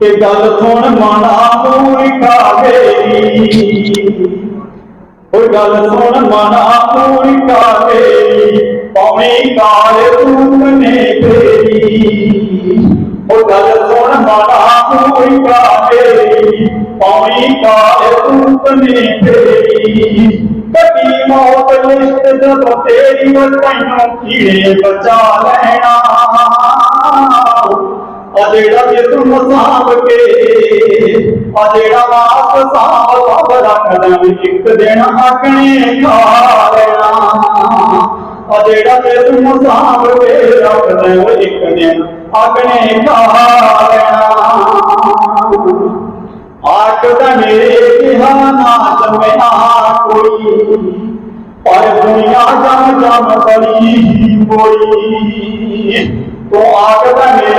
گا تا گیری گل سن پوری تون کالے کال پہ وہ گل سن منا پوری گے پویں کال تمری موت لچائیوں کی بچا لینا آ جہی اور دنیا جم جم پڑی کوئی آنے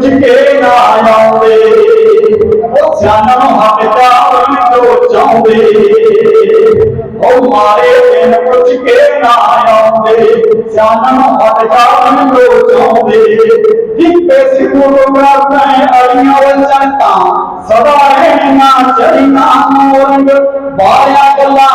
سب چڑیا باریاں گلا